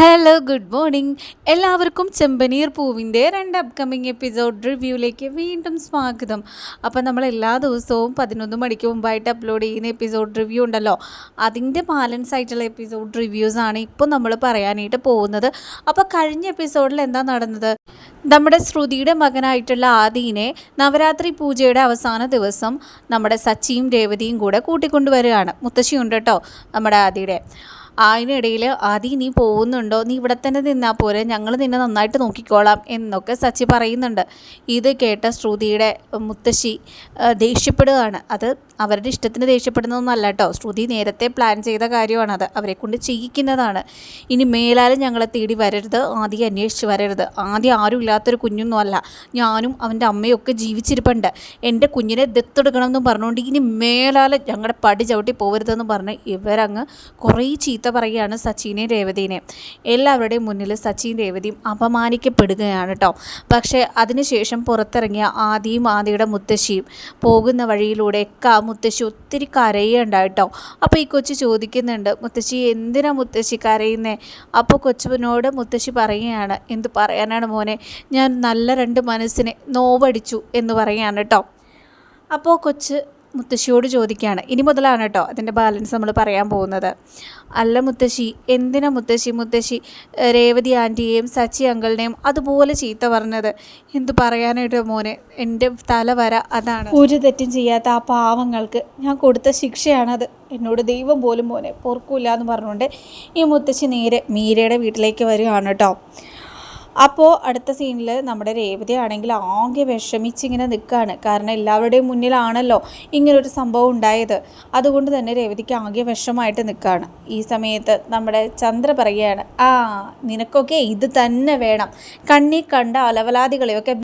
Hello good morning എല്ലാവർക്കും ചെമ്പനീർ പൂവിന്റെ രണ്ട് അപ്കമിങ് എപ്പിസോഡ് റിവ്യൂവിലേക്ക് വീണ്ടും സ്വാഗതം. അപ്പോൾ നമ്മൾ എല്ലാ ദിവസവും പതിനൊന്ന് മണിക്ക് മുമ്പായിട്ട് അപ്ലോഡ് ചെയ്യുന്ന എപ്പിസോഡ് റിവ്യൂ ഉണ്ടല്ലോ. അതിന്റെ ബാലൻസ് ആയിട്ടുള്ള എപ്പിസോഡ് റിവ്യൂസാണ് ഇപ്പോൾ നമ്മൾ പറയാനായിട്ട് പോകുന്നത്. അപ്പോൾ കഴിഞ്ഞ എപ്പിസോഡിൽ എന്താ നടന്നത്? നമ്മുടെ ശ്രുതിയുടെ മകനായിട്ടുള്ള ആദീനെ നവരാത്രി പൂജയുടെ അവസാന ദിവസം നമ്മുടെ സച്ചിയും രേവതിയും കൂടെ കൂട്ടിക്കൊണ്ടുവരികയാണ്. മുത്തശ്ശിയുണ്ട് കേട്ടോ നമ്മുടെ ആദിയുടെ. അതിനിടയിൽ ആദി നീ പോകുന്നുണ്ടോ? നീ ഇവിടെ തന്നെ നിന്നാൽ പോരെ. ഞങ്ങൾ നിന്നെ നന്നായിട്ട് നോക്കിക്കോളാം എന്നൊക്കെ സച്ചി പറയുന്നുണ്ട്. ഇത് കേട്ട ശ്രുതിയുടെ മുത്തശ്ശി ദേഷ്യപ്പെടുകയാണ്. അത് അവരുടെ ഇഷ്ടത്തിന് ദേഷ്യപ്പെടുന്നതൊന്നല്ല കേട്ടോ. ശ്രുതി നേരത്തെ പ്ലാൻ ചെയ്ത കാര്യമാണത് അവരെ കൊണ്ട് ചെയ്യിക്കുന്നതാണ്. ഇനി മേലാലും ഞങ്ങളെ തേടി വരരുത്. ആദ്യം അന്വേഷിച്ച് വരരുത്. ആദ്യം ആരും ഇല്ലാത്തൊരു കുഞ്ഞൊന്നുമല്ല. ഞാനും അവന്റെ അമ്മയും ഒക്കെ ജീവിച്ചിരിപ്പുണ്ട്. എന്റെ കുഞ്ഞിനെ ദത്തെടുക്കണം എന്ന് പറഞ്ഞുകൊണ്ട് ഇനി മേലാലും ഞങ്ങളുടെ പടി ചവിട്ടി പോകരുതെന്ന് പറഞ്ഞ് ഇവരങ്ങ് കുറേ ചീത്ത പറയുകയാണ് സച്ചിനെ രേവതിനെ. എല്ലാവരുടെയും മുന്നിൽ സച്ചിൻ രേവതിയും അപമാനിക്കപ്പെടുകയാണ് കേട്ടോ പക്ഷേ അതിനുശേഷം പുറത്തിറങ്ങിയ ആദിയും ആദിയുടെ മുത്തശ്ശിയും പോകുന്ന വഴിയിലൂടെയൊക്കെ ആ മുത്തശ്ശി ഒത്തിരി കരയുണ്ടായിട്ടോ അപ്പോൾ ഈ കൊച്ചു ചോദിക്കുന്നുണ്ട് മുത്തശ്ശി എന്തിനാ മുത്തശ്ശി കരയുന്നേ? അപ്പോൾ കൊച്ചുവിനോട് മുത്തശ്ശി പറയുകയാണ് എന്ത് പറയാനാണ് മോനെ? ഞാൻ നല്ല രണ്ട് മനസ്സിനെ നോവടിച്ചു എന്ന് പറയുകയാണ് കേട്ടോ അപ്പോൾ കൊച്ച് മുത്തശ്ശിയോട് ചോദിക്കുകയാണ്. ഇനി മുതലാണ് കേട്ടോ അതിന്റെ ബാലൻസ് നമ്മൾ പറയാൻ പോകുന്നത്. അല്ല മുത്തശ്ശി എന്തിനാ മുത്തശ്ശി മുത്തശ്ശി? രേവതി ആന്റിയെയും സച്ചി അങ്കിളിനെയും അതുപോലെ ചീത്ത പറഞ്ഞത്. എന്ത് പറയാനായിട്ട് മോനെ? എന്റെ തല വര അതാണ്. ഒരു തെറ്റും ചെയ്യാത്ത ആ പാവങ്ങൾക്ക് ഞാൻ കൊടുത്ത ശിക്ഷയാണത്. എന്നോട് ദൈവം പോലും മോനെ പൊറുക്കൂല എന്ന് പറഞ്ഞുകൊണ്ട് ഈ മുത്തശ്ശി നേരെ മീരയുടെ വീട്ടിലേക്ക് വരികയാണ് കേട്ടോ. അപ്പോൾ അടുത്ത സീനിൽ നമ്മുടെ രേവതി ആണെങ്കിൽ ആകെ വിഷമിച്ചിങ്ങനെ നിൽക്കുകയാണ് കാരണം എല്ലാവരുടെയും മുന്നിലാണല്ലോ ഇങ്ങനൊരു സംഭവം ഉണ്ടായത്. അതുകൊണ്ട് തന്നെ രേവതിക്ക് ആകെ വിഷമായിട്ട് നിൽക്കുകയാണ് ഈ സമയത്ത് നമ്മുടെ ചന്ദ്ര പറയുകയാണ് ആ നിനക്കൊക്കെ ഇത് തന്നെ വേണം. കണ്ണി കണ്ട അലവലാദികളെയൊക്കെ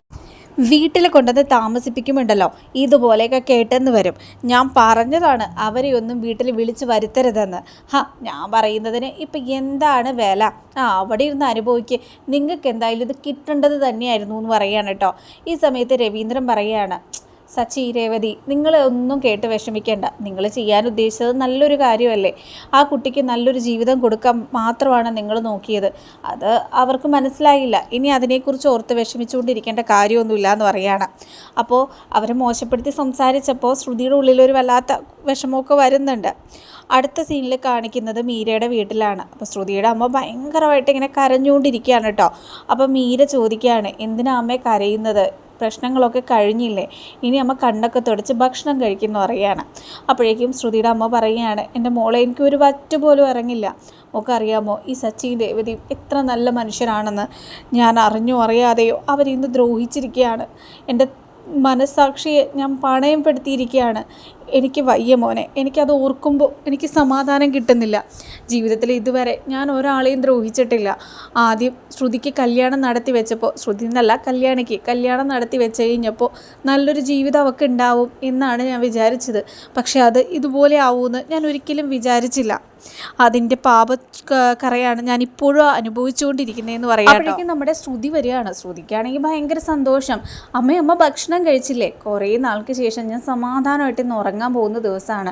വീട്ടിൽ കൊണ്ടുവന്ന് താമസിപ്പിക്കുമുണ്ടല്ലോ. ഇതുപോലെയൊക്കെ കേട്ടെന്ന് വരും. ഞാൻ പറഞ്ഞതാണ് അവരെ ഒന്നും വീട്ടിൽ വിളിച്ച് വരുത്തരുതെന്ന്. ഹാ ഞാൻ പറയുന്നതിന് ഇപ്പം എന്താണ് വില? ആ അവിടെ ഇരുന്ന് അനുഭവിക്കുക നിങ്ങൾക്ക് എന്തായാലും ഇത് കിട്ടേണ്ടത് തന്നെയായിരുന്നു എന്ന് പറയുകയാണ് കേട്ടോ. ഈ സമയത്ത് രവീന്ദ്രൻ പറയുകയാണ് സച്ചി രേവതി നിങ്ങൾ ഒന്നും കേട്ട് വിഷമിക്കേണ്ട. നിങ്ങൾ ചെയ്യാൻ ഉദ്ദേശിച്ചത് നല്ലൊരു കാര്യമല്ലേ? ആ കുട്ടിക്ക് നല്ലൊരു ജീവിതം കൊടുക്കാൻ മാത്രമാണ് നിങ്ങൾ നോക്കിയത്. അത് അവർക്ക് മനസ്സിലായില്ല. ഇനി അതിനെക്കുറിച്ച് ഓർത്ത് വിഷമിച്ചുകൊണ്ടിരിക്കേണ്ട കാര്യമൊന്നുമില്ല എന്ന് പറയാണ് അപ്പോൾ അവരെ മോശപ്പെടുത്തി സംസാരിച്ചപ്പോൾ ശ്രുതിയുടെ ഉള്ളിലൊരു വല്ലാത്ത വിഷമമൊക്കെ വരുന്നുണ്ട്. അടുത്ത സീനിൽ കാണിക്കുന്നത് മീരയുടെ വീട്ടിലാണ്. അപ്പോൾ ശ്രുതിയുടെ അമ്മ ഭയങ്കരമായിട്ട് ഇങ്ങനെ കരഞ്ഞുകൊണ്ടിരിക്കുകയാണ് കേട്ടോ. അപ്പോൾ മീര ചോദിക്കുകയാണ് എന്തിനാ അമ്മ കരയുന്നത്? പ്രശ്നങ്ങളൊക്കെ കഴിഞ്ഞില്ലേ? ഇനി അമ്മ കണ്ണൊക്കെ തുടച്ച് ഭക്ഷണം കഴിക്കുന്നു അറിയാണ് അപ്പോഴേക്കും ശ്രുതിയുടെ അമ്മ പറയുകയാണ് എന്റെ മോളെ എനിക്ക് ഒരു വറ്റ് പോലും ഇറങ്ങില്ല. അറിയാമോ ഈ സച്ചിൻ രേവതി എത്ര നല്ല മനുഷ്യരാണെന്ന് ഞാൻ അറിഞ്ഞോ അറിയാതെയോ അവരിന്ന് ദ്രോഹിച്ചിരിക്കുകയാണ്. എന്റെ മനസ്സാക്ഷിയെ ഞാൻ പണയപ്പെടുത്തിയിരിക്കുകയാണ്. എനിക്ക് വയ്യ മോനെ. എനിക്കത് ഓർക്കുമ്പോൾ എനിക്ക് സമാധാനം കിട്ടുന്നില്ല. ജീവിതത്തിൽ ഇതുവരെ ഞാൻ ഒരാളെയും ദ്രോഹിച്ചിട്ടില്ല. ആദ്യം ശ്രുതിക്ക് കല്യാണം നടത്തി വെച്ചപ്പോൾ ശ്രുതി എന്നല്ല കല്യാണിക്ക് കല്യാണം നടത്തി വെച്ച് കഴിഞ്ഞപ്പോൾ നല്ലൊരു ജീവിതം അവൾക്ക് ഉണ്ടാവും എന്നാണ് ഞാൻ വിചാരിച്ചത്. പക്ഷേ അത് ഇതുപോലെ ആവുമെന്ന് ഞാൻ ഒരിക്കലും വിചാരിച്ചില്ല. അതിന്റെ പാപ കറയാണ് ഞാൻ ഇപ്പോഴും അനുഭവിച്ചുകൊണ്ടിരിക്കുന്നതെന്ന് പറയാം അപ്പോഴേക്കും നമ്മുടെ ശ്രുതി വരികയാണ്. ശ്രുതിക്കാണെങ്കിൽ ഭയങ്കര സന്തോഷം. അമ്മ അമ്മ ഭക്ഷണം കഴിച്ചില്ലേ? കുറേ നാൾക്ക് ശേഷം ഞാൻ സമാധാനമായിട്ട് ഇന്ന് ഉറങ്ങാൻ പോകുന്ന ദിവസമാണ്.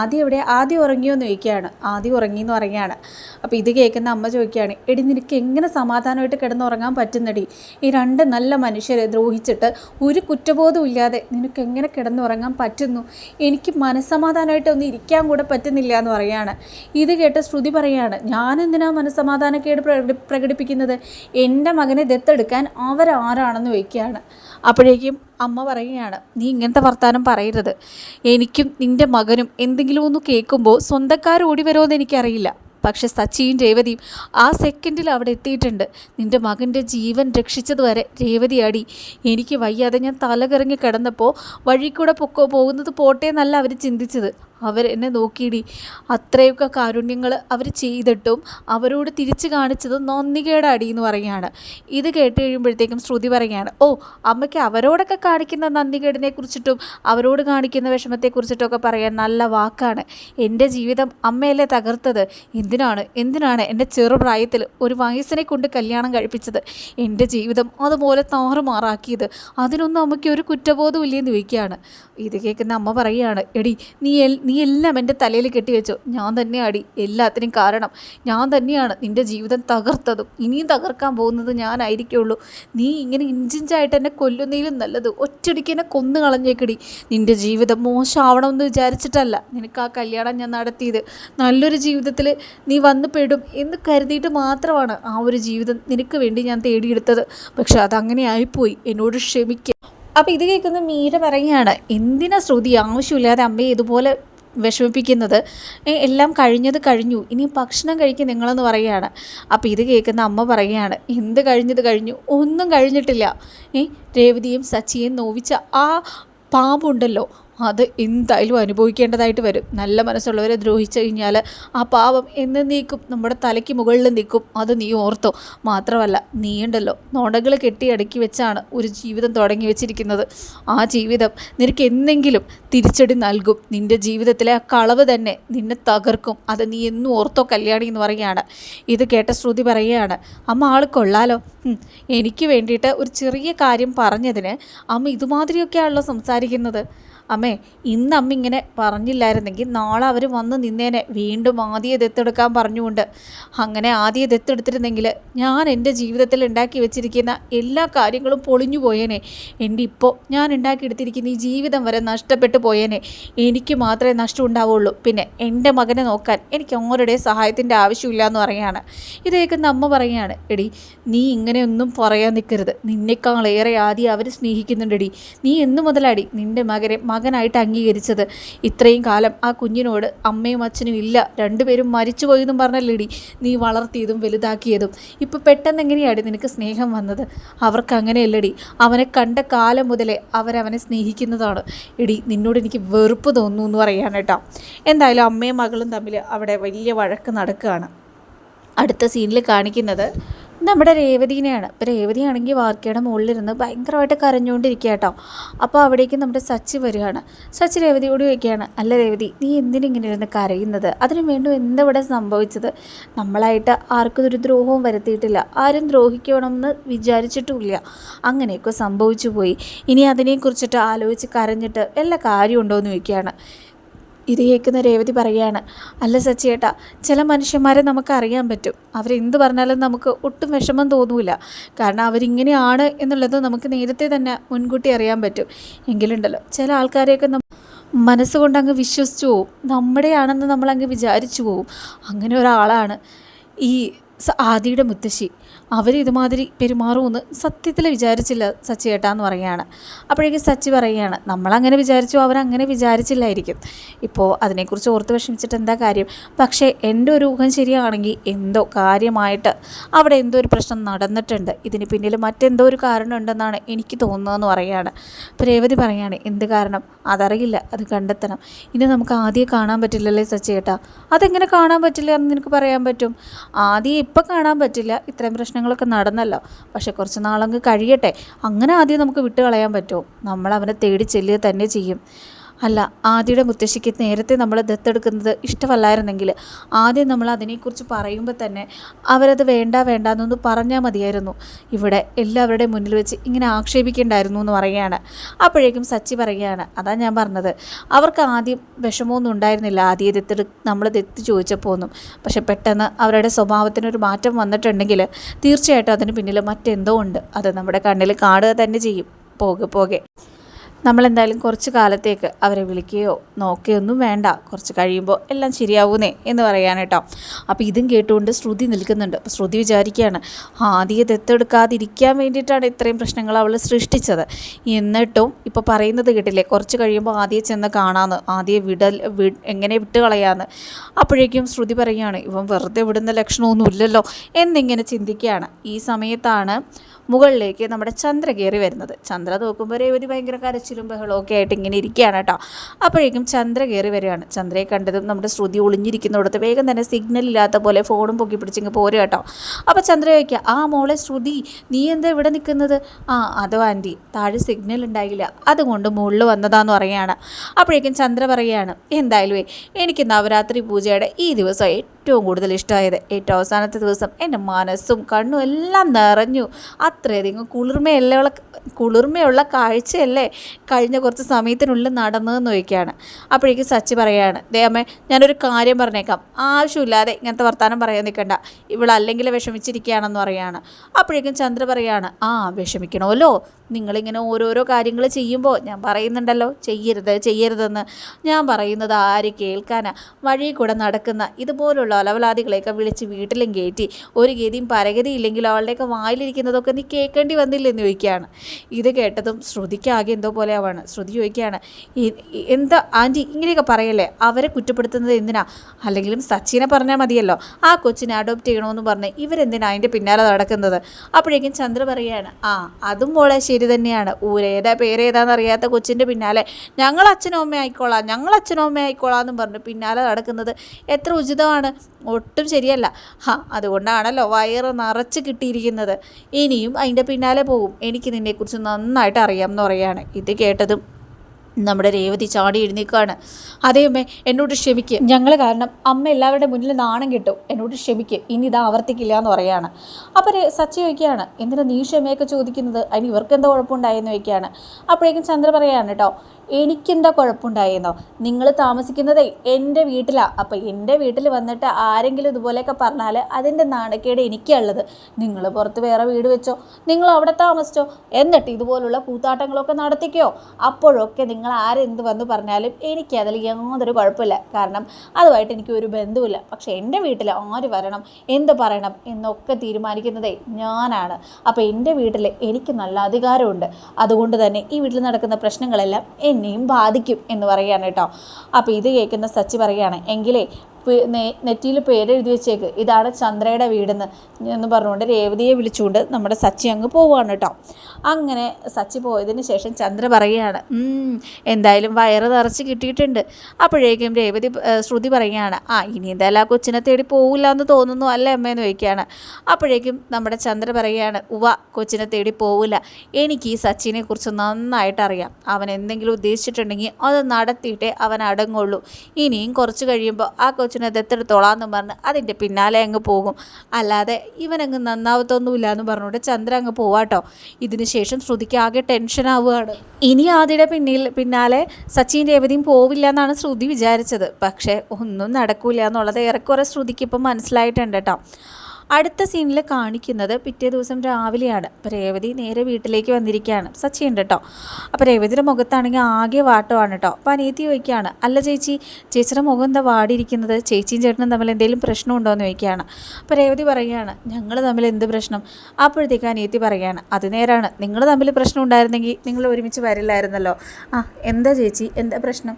ആദ്യം എവിടെ? ആദ്യം ഉറങ്ങിയോ എന്ന് ചോദിക്കുകയാണ്. ആദ്യം ഉറങ്ങി എന്ന് പറയുകയാണ്. അപ്പോൾ ഇത് കേൾക്കുന്ന അമ്മ ചോദിക്കുകയാണ് എടി നിനക്ക് എങ്ങനെ സമാധാനമായിട്ട് കിടന്നുറങ്ങാൻ പറ്റുന്നടി? ഈ രണ്ട് നല്ല മനുഷ്യരെ ദ്രോഹിച്ചിട്ട് ഒരു കുറ്റബോധവും ഇല്ലാതെ നിനക്ക് എങ്ങനെ കിടന്നുറങ്ങാൻ പറ്റുന്നു? എനിക്ക് മനസ്സമാധാനമായിട്ട് ഒന്ന് ഇരിക്കാൻ കൂടെ പറ്റുന്നില്ല എന്ന് പറയാണ് ഇത് കേട്ട് ശ്രുതി പറയാണ് ഞാൻ എന്തിനാ മനസ്സമാധാനക്കേട് പ്രകടി പ്രകടിപ്പിക്കുന്നത്? എന്റെ മകനെ ദത്തെടുക്കാൻ അവരാരാണെന്ന് വയ്ക്കുകയാണ് അപ്പോഴേക്കും അമ്മ പറയുകയാണ് നീ ഇങ്ങനത്തെ വർത്താനം പറയരുത്. എനിക്കും നിന്റെ മകനും എന്തെങ്കിലും ഒന്ന് കേൾക്കുമ്പോൾ സ്വന്തക്കാർ ഓടി വരുമോ എനിക്കറിയില്ല. പക്ഷേ സച്ചിയും രേവതിയും ആ സെക്കൻഡിൽ അവിടെ എത്തിയിട്ടുണ്ട്. നിന്റെ മകന്റെ ജീവൻ രക്ഷിച്ചതുവരെ രേവതി അടി എനിക്ക് വയ്യാതെ ഞാൻ തലകറങ്ങി കിടന്നപ്പോൾ വഴി പൊക്കോ പോകുന്നത് പോട്ടെ എന്നല്ല അവർ ചിന്തിച്ചത്. അവർ എന്നെ നോക്കിയിടി. അത്രയൊക്കെ കാരുണ്യങ്ങൾ അവർ ചെയ്തിട്ടും അവരോട് തിരിച്ചു കാണിച്ചത് നന്ദികേടാടി എന്ന് പറയുകയാണ്. ഇത് കേട്ട് കഴിയുമ്പോഴത്തേക്കും ശ്രുതി പറയുകയാണ് ഓ അമ്മയ്ക്ക് അവരോടൊക്കെ കാണിക്കുന്ന നന്ദികേടിനെ കുറിച്ചിട്ടും അവരോട് കാണിക്കുന്ന വിഷമത്തെക്കുറിച്ചിട്ടൊക്കെ പറയാൻ നല്ല വാക്കാണ്. എന്റെ ജീവിതം അമ്മയല്ലേ തകർത്തത്? എന്തിനാണ്? എന്തിനാണ് എന്റെ ചെറുപ്രായത്തിൽ ഒരു വയസ്സിനെ കൊണ്ട് കല്യാണം കഴിപ്പിച്ചത്? എന്റെ ജീവിതം അതുപോലെ താറുമാറാക്കിയത് അതിനൊന്നും അമ്മയ്ക്ക് ഒരു കുറ്റബോധമില്ലെന്ന് ചോദിക്കുകയാണ്. ഇത് കേൾക്കുന്ന അമ്മ പറയുകയാണ് എടി നീ നീ നീ എല്ലാം എന്റെ തലയിൽ കെട്ടിവെച്ചു. ഞാൻ തന്നെയാടി എല്ലാത്തിനും കാരണം. ഞാൻ തന്നെയാണ് നിന്റെ ജീവിതം തകർത്തതും. ഇനിയും തകർക്കാൻ പോകുന്നത് ഞാനായിരിക്കുള്ളൂ. നീ ഇങ്ങനെ ഇഞ്ചിഞ്ചായിട്ട് എന്നെ കൊല്ലുന്നതിലും നല്ലത് ഒറ്റടിക്ക് എന്നെ കൊന്നു കളഞ്ഞേക്കടി. നിന്റെ ജീവിതം മോശമാവണമെന്ന് വിചാരിച്ചിട്ടല്ല നിനക്ക് ആ കല്യാണം ഞാൻ നടത്തിയത്. നല്ലൊരു ജീവിതത്തിൽ നീ വന്നു പെടും എന്ന് കരുതിയിട്ട് മാത്രമാണ് ആ ഒരു ജീവിതം നിനക്ക് വേണ്ടി ഞാൻ തേടിയെടുത്തത്. പക്ഷെ അതങ്ങനെ ആയിപ്പോയി. എന്നോട് ക്ഷമിക്കുക അപ്പോൾ ഇത് കേൾക്കുന്ന മീര പറയുകയാണ് എന്തിനാ ശ്രുതി? ആവശ്യമില്ലാതെ അമ്മയെ ഇതുപോലെ വിഷമിപ്പിക്കുന്നത്. എല്ലാം കഴിഞ്ഞത് കഴിഞ്ഞു. ഇനി ഭക്ഷണം കഴിക്കും നിങ്ങളെന്ന് പറയുകയാണ്. അപ്പോൾ ഇത് കേൾക്കുന്ന അമ്മ പറയുകയാണ് എന്ത് കഴിഞ്ഞത് കഴിഞ്ഞു? ഒന്നും കഴിഞ്ഞിട്ടില്ല. ഏ രേവതിയും സച്ചിയും നോവിച്ച ആ പാമ്പുണ്ടല്ലോ അത് എന്തായാലും അനുഭവിക്കേണ്ടതായിട്ട് വരും. നല്ല മനസ്സുള്ളവരെ ദ്രോഹിച്ചു കഴിഞ്ഞാൽ ആ പാപം എന്ന് നീക്കും നമ്മുടെ തലയ്ക്ക് മുകളിൽ നിൽക്കും. അത് നീ ഓർത്തോ. മാത്രമല്ല നീയുണ്ടല്ലോ. നുണകൾ കെട്ടിയടക്കി വെച്ചാണ് ഒരു ജീവിതം തുടങ്ങി വെച്ചിരിക്കുന്നത്. ആ ജീവിതം നിനക്ക് എന്തെങ്കിലും തിരിച്ചടി നൽകും. നിന്റെ ജീവിതത്തിലെ ആ കളവ് തന്നെ നിന്നെ തകർക്കും. അത് നീ എന്നും ഓർത്തോ കല്യാണി എന്ന് പറയുകയാണ്. ഇത് കേട്ട ശ്രുതി പറയുകയാണ് അമ്മ ആൾ കൊള്ളാലോ. എനിക്ക് വേണ്ടിയിട്ട് ഒരു ചെറിയ കാര്യം പറഞ്ഞതിന് അമ്മ ഇതുമാതിരിയൊക്കെയാണല്ലോ സംസാരിക്കുന്നത്. അമ്മേ ഇന്ന് അമ്മ ഇങ്ങനെ പറഞ്ഞില്ലായിരുന്നെങ്കിൽ നാളെ അവർ വന്ന് നിന്നേനെ. വീണ്ടും ആദ്യം ദത്തെടുക്കാൻ പറഞ്ഞുകൊണ്ട്. അങ്ങനെ ആദ്യം ദത്തെടുത്തിരുന്നെങ്കിൽ ഞാൻ എന്റെ ജീവിതത്തിൽ ഉണ്ടാക്കി വെച്ചിരിക്കുന്ന എല്ലാ കാര്യങ്ങളും പൊളിഞ്ഞു പോയേനെ. എന്റെ ഇപ്പോൾ ഞാൻ ഉണ്ടാക്കിയെടുത്തിരിക്കുന്ന ഈ ജീവിതം വരെ നഷ്ടപ്പെട്ടു പോയേനെ. എനിക്ക് മാത്രമേ നഷ്ടം ഉണ്ടാവുള്ളൂ. പിന്നെ എന്റെ മകനെ നോക്കാൻ എനിക്ക് ആരുടെ സഹായത്തിന്റെ ആവശ്യമില്ല എന്ന് പറയുകയാണ്. ഇത് അമ്മ പറയുകയാണ് എടി നീ ഇങ്ങനെയൊന്നും പറയാൻ നിൽക്കരുത്. നിന്നേക്കാളേറെ ആദ്യം അവർ സ്നേഹിക്കുന്നുണ്ടെടി നീ എന്നു മുതലാടി നിന്റെ മകനെ മകനായിട്ട് അംഗീകരിച്ചത്. ഇത്രയും കാലം ആ കുഞ്ഞിനോട് അമ്മയും അച്ഛനും ഇല്ല. രണ്ടുപേരും മരിച്ചു പോയെന്നും പറഞ്ഞല്ലേടി. നീ വളർത്തിയതും വലുതാക്കിയതും. ഇപ്പം പെട്ടെന്ന് എങ്ങനെയാടി നിനക്ക് സ്നേഹം വന്നത്? അവർക്ക് അങ്ങനെയല്ലടി. അവനെ കണ്ട കാലം മുതലേ അവരവനെ സ്നേഹിക്കുന്നതാണ്. എടി നിന്നോട് എനിക്ക് വെറുപ്പ് തോന്നുന്നു എന്ന് പറയാൻ കേട്ടോ. എന്തായാലും അമ്മയും മകളും തമ്മിൽ അവിടെ വലിയ വഴക്ക് നടക്കുകയാണ്. അടുത്ത സീനിൽ കാണിക്കുന്നത് നമ്മുടെ രേവതീനെയാണ്. ഇപ്പോൾ രേവതിയാണെങ്കിൽ വാർക്കയുടെ മുകളിലിരുന്ന് ഭയങ്കരമായിട്ട് കരഞ്ഞുകൊണ്ടിരിക്കുക കേട്ടോ അപ്പോൾ അവിടേക്ക് നമ്മുടെ സച്ചി വരികയാണ്. സച്ചി രേവതിയോട് ചോദിക്കുകയാണ് അല്ല രേവതി നീ എന്തിനിങ്ങനെ ഇരുന്ന് കരയുന്നത്? അതിനു വേണ്ടി എന്തവിടെ സംഭവിച്ചത്? നമ്മളായിട്ട് ആർക്കും ഒരു ദ്രോഹവും വരുത്തിയിട്ടില്ല. ആരും ദ്രോഹിക്കണമെന്ന് വിചാരിച്ചിട്ടുമില്ല. അങ്ങനെയൊക്കെ സംഭവിച്ചു പോയി ഇനി അതിനെക്കുറിച്ചിട്ട് ആലോചിച്ച് കരഞ്ഞിട്ട് എല്ലാ കാര്യമുണ്ടോ എന്ന് ചോദിക്കുകയാണ്. ഇത് കേൾക്കുന്ന രേവതി പറയുകയാണ് അല്ല സച്ചിയേട്ടാ ചില മനുഷ്യന്മാരെ നമുക്ക് അറിയാൻ പറ്റും. അവരെന്ത് പറഞ്ഞാലും നമുക്ക് ഒട്ടും വിഷമം തോന്നൂല. കാരണം അവരിങ്ങനെയാണ് എന്നുള്ളത് നമുക്ക് നേരത്തെ തന്നെ മുൻകൂട്ടി അറിയാൻ പറ്റും. എങ്കിലുണ്ടല്ലോ ചില ആൾക്കാരെയൊക്കെ മനസ്സുകൊണ്ട് അങ്ങ് വിശ്വസിച്ചു പോവും. നമ്മുടെയാണെന്ന് നമ്മളങ്ങ് വിചാരിച്ചു പോവും. അങ്ങനെ ഒരാളാണ് ഈ ആദിയുടെ മുത്തശ്ശി. അവർ ഇതുമാതിരി പെരുമാറുമെന്ന് സത്യത്തിൽ വിചാരിച്ചില്ല സച്ചി ഏട്ടാന്ന് പറയുകയാണ്. അപ്പോഴേക്കും സച്ചി പറയുകയാണ് നമ്മളങ്ങനെ വിചാരിച്ചു അവരങ്ങനെ വിചാരിച്ചില്ലായിരിക്കും. ഇപ്പോൾ അതിനെക്കുറിച്ച് ഓർത്ത് വിഷമിച്ചിട്ട് എന്താ കാര്യം? പക്ഷേ എന്റെ ഒരു ഊഹം ശരിയാണെങ്കിൽ എന്തോ കാര്യമായിട്ട് അവിടെ എന്തോ ഒരു പ്രശ്നം നടന്നിട്ടുണ്ട്. ഇതിന് പിന്നിൽ മറ്റെന്തോ ഒരു കാരണം ഉണ്ടെന്നാണ് എനിക്ക് തോന്നുന്നതെന്ന് പറയുകയാണ്. രേവതി പറയുകയാണ് എന്ത് കാരണം? അതറിയില്ല അത് കണ്ടെത്തണം. ഇനി നമുക്ക് ആദ്യം കാണാൻ പറ്റില്ലല്ലേ സച്ചേട്ടാ അതെങ്ങനെ കാണാൻ പറ്റില്ല എന്ന് നിനക്ക് പറയാൻ പറ്റും? ആദ്യം ഇപ്പം കാണാൻ പറ്റില്ല ഇത്രയും പ്രശ്നങ്ങളൊക്കെ നടന്നല്ലോ. പക്ഷെ കുറച്ച് നാളങ്ങ് കഴിയട്ടെ. അങ്ങനെ ആദ്യം നമുക്ക് വിട്ട് കളയാൻ പറ്റുമോ? നമ്മൾ അവനെ തേടി ചെല്ലുക തന്നെ ചെയ്യും. അല്ല ആദ്യയുടെ മുത്തശ്ശിക്ക് നേരത്തെ നമ്മൾ ദത്തെടുക്കുന്നത് ഇഷ്ടമല്ലായിരുന്നെങ്കിൽ ആദ്യം നമ്മൾ അതിനെക്കുറിച്ച് പറയുമ്പോൾ തന്നെ അവരത് വേണ്ട വേണ്ട എന്നൊന്ന് പറഞ്ഞാൽ മതിയായിരുന്നു. ഇവിടെ എല്ലാവരുടെ മുന്നിൽ വെച്ച് ഇങ്ങനെ ആക്ഷേപിക്കേണ്ടായിരുന്നു എന്ന് പറയുകയാണ്. അപ്പോഴേക്കും സച്ചി പറയുകയാണ് അതാ ഞാൻ പറഞ്ഞത്. അവർക്ക് ആദ്യം വിഷമമൊന്നും ഉണ്ടായിരുന്നില്ല ആദ്യം ദത്തെടു നമ്മൾ ദത്ത് ചോദിച്ചപ്പോൾ ഒന്നും. പക്ഷെ പെട്ടെന്ന് അവരുടെ സ്വഭാവത്തിനൊരു മാറ്റം വന്നിട്ടുണ്ടെങ്കിൽ തീർച്ചയായിട്ടും അതിന് പിന്നിൽ മറ്റെന്തോ ഉണ്ട്. അത് നമ്മുടെ കണ്ണിൽ കാണുക തന്നെ ചെയ്യും. പോകെ പോകെ. നമ്മളെന്തായാലും കുറച്ച് കാലത്തേക്ക് അവരെ വിളിക്കുകയോ നോക്കുകയൊന്നും വേണ്ട. കുറച്ച് കഴിയുമ്പോൾ എല്ലാം ശരിയാവുന്നേ എന്ന് പറയാൻ കേട്ടോ. അപ്പോൾ ഇതും കേട്ടുകൊണ്ട് ശ്രുതി നിൽക്കുന്നുണ്ട്. അപ്പോൾ ശ്രുതി വിചാരിക്കുകയാണ് ആദ്യം ദത്തെടുക്കാതിരിക്കാൻ വേണ്ടിയിട്ടാണ് ഇത്രയും പ്രശ്നങ്ങൾ അവൾ സൃഷ്ടിച്ചത്. എന്നിട്ടും ഇപ്പോൾ പറയുന്നത് കേട്ടില്ലേ കുറച്ച് കഴിയുമ്പോൾ ആദ്യം ചെന്ന് കാണാമെന്ന് ആദ്യം വിടൽ എങ്ങനെ വിട്ട് കളയാന്ന്. അപ്പോഴേക്കും ശ്രുതി പറയുകയാണ് ഇവൻ വെറുതെ വിടുന്ന ലക്ഷണമൊന്നും ഇല്ലല്ലോ എന്നിങ്ങനെ ചിന്തിക്കുകയാണ്. ഈ സമയത്താണ് മുകളിലേക്ക് നമ്മുടെ ചന്ദ്ര കയറി വരുന്നത്. ചന്ദ്ര നോക്കുമ്പോൾ രേവതി ഭയങ്കര കരച്ചിലും ബഹളവും ഒക്കെ ആയിട്ട് ഇങ്ങനെ ഇരിക്കുകയാണ് കേട്ടോ. അപ്പോഴേക്കും ചന്ദ്ര കയറി വരികയാണ്. ചന്ദ്രയെ കണ്ടതും നമ്മുടെ ശ്രുതി ഒളിഞ്ഞിരിക്കുന്നിടത്ത് വേഗം തന്നെ സിഗ്നൽ ഇല്ലാത്ത പോലെ ഫോണും പൊക്കി പിടിച്ചിങ്ങ് പോരുക കേട്ടോ. അപ്പോൾ ചന്ദ്ര ചോദിക്കുക ആ മോളെ ശ്രുതി നീ എന്താ ഇവിടെ നിൽക്കുന്നത്? ആ അതോ ആന്റി താഴെ സിഗ്നൽ ഉണ്ടായില്ല. അതുകൊണ്ട് മുകളിൽ വന്നതാന്ന് പറയുകയാണ്. അപ്പോഴേക്കും ചന്ദ്ര പറയുകയാണ് എന്തായാലും എനിക്ക് നവരാത്രി പൂജയുടെ ഈ ദിവസം ഏറ്റവും കൂടുതൽ ഇഷ്ടമായത്. ഏറ്റവും അവസാനത്തെ ദിവസം എന്റെ മനസ്സും കണ്ണും എല്ലാം നിറഞ്ഞു. അത്രയധികം കുളിർമയുള്ള കുളിർമയുള്ള കാഴ്ചയല്ലേ കഴിഞ്ഞ കുറച്ച് സമയത്തിനുള്ളിൽ നടന്നതെന്ന് ചോദിക്കുകയാണ്. അപ്പോഴേക്കും സച്ചി പറയുകയാണ് ദേ ഞാനൊരു കാര്യം പറഞ്ഞേക്കാം. ആവശ്യമില്ലാതെ ഇങ്ങനത്തെ വർത്തമാനം പറയാൻ നിൽക്കണ്ട. ഇവളല്ലെങ്കിൽ വിഷമിച്ചിരിക്കുകയാണെന്ന് പറയുകയാണ്. അപ്പോഴേക്കും ചന്ദ്ര പറയുകയാണ് ആ വിഷമിക്കണമല്ലോ. നിങ്ങളിങ്ങനെ ഓരോരോ കാര്യങ്ങൾ ചെയ്യുമ്പോൾ ഞാൻ പറയുന്നുണ്ടല്ലോ. ചെയ്യരുത് ചെയ്യരുതെന്ന്. ഞാൻ പറയുന്നത് ആര് കേൾക്കാനാ? വഴി കൂടെ നടക്കുന്ന ഇതുപോലുള്ള അലവലാദികളെയൊക്കെ വിളിച്ച് വീട്ടിലും കയറ്റി ഒരു ഗതിയും പരഗതിയില്ലെങ്കിൽ അവളുടെയൊക്കെ വായിലിരിക്കുന്നതൊക്കെ നീ കേൾക്കേണ്ടി വന്നില്ലെന്ന് ചോദിക്കുകയാണ്. ഇത് കേട്ടതും ശ്രുതിക്ക് ആകെ എന്തോ പോലെ ആവാണ്. ശ്രുതി ചോദിക്കുകയാണ് എന്താ ആന്റി ഇങ്ങനെയൊക്കെ പറയല്ലേ? അവരെ കുറ്റപ്പെടുത്തുന്നത് എന്തിനാ? അല്ലെങ്കിലും സച്ചിനെ പറഞ്ഞാൽ മതിയല്ലോ. ആ കൊച്ചിനെ അഡോപ്റ്റ് ചെയ്യണമെന്ന് പറഞ്ഞ് ഇവരെന്തിനാ അതിന്റെ പിന്നാലെ നടക്കുന്നത്? അപ്പോഴേക്കും ചന്ദ്ര പറയുകയാണ് ആ അതും മോളെ ശരി തന്നെയാണ്. ഊരേതാ പേരേതാന്ന് അറിയാത്ത കൊച്ചിന്റെ പിന്നാലെ ഞങ്ങൾ അച്ഛനും അമ്മ ആയിക്കോളാം. ഞങ്ങൾ അച്ഛനും അമ്മ ആയിക്കോളാം എന്നും പറഞ്ഞ് പിന്നാലെ നടക്കുന്നത് എത്ര ഉചിതമാണ്. ഒട്ടും ശരിയല്ല. ഹാ അതുകൊണ്ടാണല്ലോ വയറ് നിറച്ച് കിട്ടിയിരിക്കുന്നത്. ഇനിയും അതിന്റെ പിന്നാലെ പോകും. എനിക്ക് നിന്നെക്കുറിച്ച് നന്നായിട്ട് അറിയാം എന്ന് പറയുകയാണ്. ഇത് കേട്ടതും നമ്മുടെ രേവതി ചാടി എഴുന്നേക്കാണ് അതേ അമ്മേ എന്നോട് ക്ഷമിക്കുക ഞങ്ങൾ കാരണം അമ്മ എല്ലാവരുടെ മുന്നിൽ നാണം കിട്ടും. എന്നോട് ക്ഷമിക്കുക ഇനി ഇത് ആവർത്തിക്കില്ല എന്ന് പറയാണ് അപ്പോൾ സച്ച ചോദിക്കുകയാണ് എന്തിനാ നീ ക്ഷമയൊക്കെ ചോദിക്കുന്നത്? അതിന് ഇവർക്ക് എന്താ കുഴപ്പമുണ്ടായെന്ന് ചോദിക്കുകയാണ്. അപ്പോഴേക്കും ചന്ദ്ര പറയാണ് കേട്ടോ എനിക്കെന്താ കുഴപ്പമുണ്ടായിരുന്നോ നിങ്ങൾ താമസിക്കുന്നത് എന്റെ വീട്ടിലാണ് അപ്പോൾ എന്റെ വീട്ടിൽ വന്നിട്ട് ആരെങ്കിലും ഇതുപോലെയൊക്കെ പറഞ്ഞാൽ അതിന്റെ നാണക്കേട് എനിക്കുള്ളത് നിങ്ങൾ പുറത്ത് വേറെ വീട് വെച്ചോ? നിങ്ങൾ അവിടെ താമസിച്ചോ? എന്നിട്ട് ഇതുപോലുള്ള കൂത്താട്ടങ്ങളൊക്കെ നടത്തിക്കോ? അപ്പോഴൊക്കെ നിങ്ങൾ ആരെന്ത് വന്ന് പറഞ്ഞാലും എനിക്ക് അതിൽ യാതൊരു കുഴപ്പമില്ല. കാരണം അതുമായിട്ട് എനിക്ക് ഒരു ബന്ധവുമില്ല. പക്ഷേ എന്റെ വീട്ടിൽ ആര് വരണം? എന്ത് പറയണം? എന്നൊക്കെ തീരുമാനിക്കുന്നതേ ഞാനാണ്. അപ്പോൾ എന്റെ വീട്ടിൽ എനിക്ക് നല്ല അധികാരമുണ്ട്. അതുകൊണ്ട് തന്നെ ഈ വീട്ടിൽ നടക്കുന്ന പ്രശ്നങ്ങളെല്ലാം എന്നെയും ബാധിക്കും എന്ന് പറയുകയാണ് കേട്ടോ. അപ്പോൾ ഇത് കേൾക്കുന്ന സച്ചി പറയുകയാണ് എങ്കിലേ നെറ്റിയിൽ പേരെഴുതി വെച്ചേക്ക്. ഇതാണ് ചന്ദ്രയുടെ വീടെന്ന് എന്ന് പറഞ്ഞുകൊണ്ട് രേവതിയെ വിളിച്ചുകൊണ്ട് നമ്മുടെ സച്ചി അങ്ങ് പോവുകയാണ് കേട്ടോ. അങ്ങനെ സച്ചി പോയതിന് ശേഷം ചന്ദ്ര പറയുകയാണ് എന്തായാലും വയറ് നിറച്ച് കിട്ടിയിട്ടുണ്ട്. അപ്പോഴേക്കും രേവതി ശ്രുതി പറയുകയാണ് ആ ഇനി എന്തായാലും ആ കൊച്ചിനെ തേടി പോകില്ല എന്ന് തോന്നുന്നു അല്ല അമ്മയെന്ന് ചോദിക്കുകയാണ്. അപ്പോഴേക്കും നമ്മുടെ ചന്ദ്ര പറയുകയാണ് ഉവ കൊച്ചിനെ തേടി പോകില്ല എനിക്ക് ഈ സച്ചിനെ കുറിച്ച് നന്നായിട്ട് അറിയാം. അവൻ എന്തെങ്കിലും ഉദ്ദേശിച്ചിട്ടുണ്ടെങ്കിൽ അത് നടത്തിയിട്ടേ അവൻ അടങ്ങുള്ളൂ. ഇനിയും കുറച്ച് കഴിയുമ്പോൾ ആ കൊച്ചു കൊച്ചിനെ ദത്തെടുത്തോളാന്ന് പറഞ്ഞ് അതിന്റെ പിന്നാലെ അങ്ങ് പോകും. അല്ലാതെ ഇവനങ്ങ് നന്നാവത്തൊന്നുമില്ല എന്ന് പറഞ്ഞുകൊണ്ട് ചന്ദ്ര അങ്ങ് പോവാട്ടോ. ഇതിന് ശേഷം ശ്രുതിക്ക് ആകെ ടെൻഷൻ ആവുകയാണ്. ഇനി ആദ്യയുടെ പിന്നിൽ പിന്നാലെ സച്ചിൻ രേവതിയും പോവില്ല എന്നാണ് ശ്രുതി വിചാരിച്ചത്. പക്ഷേ ഒന്നും നടക്കൂല എന്നുള്ളത് ഏറെക്കുറെ ശ്രുതിക്ക് ഇപ്പം മനസ്സിലായിട്ടുണ്ട് കേട്ടോ. അടുത്ത സീനിൽ കാണിക്കുന്നത് പിറ്റേ ദിവസം രാവിലെയാണ്. അപ്പോൾ രേവതി നേരെ വീട്ടിലേക്ക് വന്നിരിക്കുകയാണ്. സച്ചി ഉണ്ട് കേട്ടോ അപ്പോൾ രേവതിയുടെ മുഖത്താണെങ്കിൽ ആകെ വാട്ടമാണ് കേട്ടോ അപ്പോൾ അനിയത്തി ചോദിക്കുകയാണ് അല്ല ചേച്ചി ചേച്ചിയുടെ മുഖം എന്താ വാടിയിരിക്കുന്നത്? ചേച്ചിയും ചേട്ടനും തമ്മിൽ എന്തെങ്കിലും പ്രശ്നമുണ്ടോ എന്ന് ചോദിക്കുകയാണ്. അപ്പോൾ രേവതി പറയുകയാണ് ഞങ്ങൾ തമ്മിൽ എന്ത് പ്രശ്നം? അപ്പോഴത്തേക്ക് അനിയത്തി പറയുകയാണ് അത് നേരാണ്. നിങ്ങൾ തമ്മിൽ പ്രശ്നം ഉണ്ടായിരുന്നെങ്കിൽ നിങ്ങൾ ഒരുമിച്ച് വരില്ലായിരുന്നല്ലോ. ആ എന്താ ചേച്ചി? എന്താ പ്രശ്നം?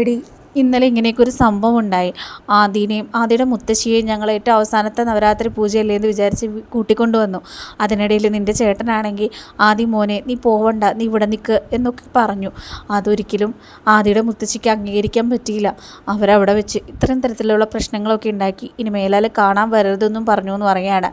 എടി ഇന്നലെ ഇങ്ങനെയൊക്കെ ഒരു സംഭവം ഉണ്ടായി. ആദിനെയും ആദിയുടെ മുത്തശ്ശിയെയും ഞങ്ങൾ ഏറ്റവും അവസാനത്തെ നവരാത്രി പൂജയല്ലേ എന്ന് വിചാരിച്ച് കൂട്ടിക്കൊണ്ടുവന്നു. അതിനിടയിൽ നിന്റെ ചേട്ടനാണെങ്കിൽ ആദി മോനെ നീ പോവണ്ട നീ ഇവിടെ നിൽക്ക് എന്നൊക്കെ പറഞ്ഞു. അതൊരിക്കലും ആദിയുടെ മുത്തശ്ശിക്ക് അംഗീകരിക്കാൻ പറ്റിയില്ല. അവരവിടെ വെച്ച് ഇത്തരം തരത്തിലുള്ള പ്രശ്നങ്ങളൊക്കെ ഉണ്ടാക്കി. ഇനി മേലാൽ കാണാൻ വരരുതെന്നും പറഞ്ഞു എന്ന് പറയാണ്